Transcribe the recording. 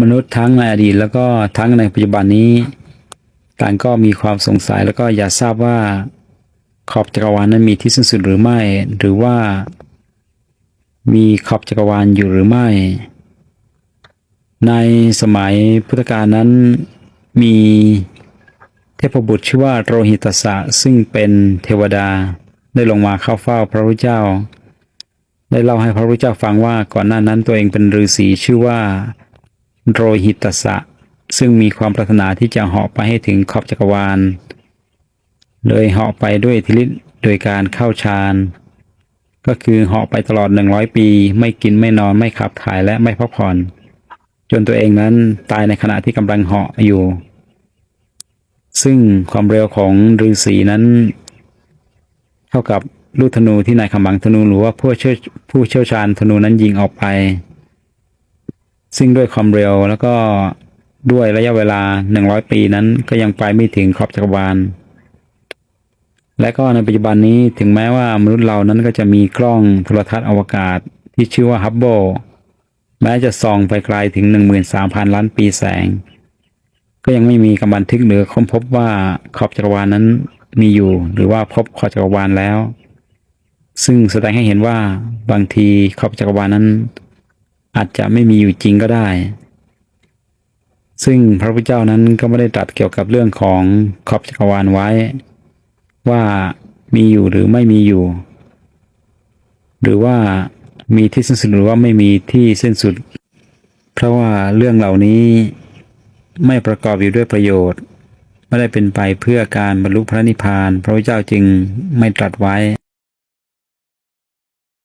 มนุษย์ทั้งในอดีตแล้วก็ทั้งในปัจจุบันนี้ ต่างก็มีความสงสัยแล้วก็อยากทราบว่าขอบจักรวาลนั้นมีที่สิ้นสุดหรือไม่ หรือว่า มีขอบจักรวาลอยู่หรือไม่ ในสมัยพุทธกาลนั้นมีเทพบุตรชื่อว่าโรหิตสะซึ่งเป็นเทวดาได้ลงมาเข้าเฝ้าพระพุทธเจ้า ได้เล่าให้พระพุทธเจ้าฟังว่าก่อนหน้านั้นตัวเองเป็นฤาษีชื่อว่า โรหิตสะ ซึ่งมีความปรารถนาที่จะเหาะไปให้ถึงขอบจักรวาล เลยเหาะไปด้วยทธิฤทธิ์โดยการเข้าฌานก็คือเหาะไปตลอด100ปี ไม่กินไม่นอนไม่ขับถ่ายและไม่พักผ่อน จนตัวเองนั้นตายในขณะที่กำลังเหาะอยู่ ซึ่งความเร็วของฤาษีนั้น เท่ากับลูกธนูที่นายขมังธนูหรือว่าผู้เชี่ยวผู้เชี่ยวชาญธนูนั้นยิงออกไป ซึ่งด้วยความเร็วแล้วก็ด้วยระยะเวลา 100 ปีนั้นก็ยังไปไม่ถึงขอบจักรวาล และก็ในปัจจุบันนี้ถึงแม้ว่ามนุษย์เรานั้นก็จะมีกล้องโทรทัศน์อวกาศที่ชื่อว่าฮับเบิลแม้จะส่องไปไกลถึง 13,000 ล้านปีแสง ก็ยังไม่มีกำบันทึกหรือค้นพบว่าขอบจักรวาลนั้นมีอยู่ หรือว่าพบขอบจักรวาลแล้ว ซึ่งแสดงให้เห็นว่าบางทีขอบจักรวาลนั้น อาจจะไม่มีอยู่จริงก็ได้ ซึ่งพระพุทธเจ้านั้นก็ไม่ได้ตรัสเกี่ยวกับเรื่องของขอบจักรวาลไว้ ว่ามีอยู่หรือไม่มีอยู่ หรือว่ามีที่สิ้นสุดหรือว่าไม่มีที่สิ้นสุด เพราะว่าเรื่องเหล่านี้ไม่ประกอบอยู่ด้วยประโยชน์ ไม่ได้เป็นไปเพื่อการบรรลุพระนิพพาน พระพุทธเจ้าจึงไม่ตรัสไว้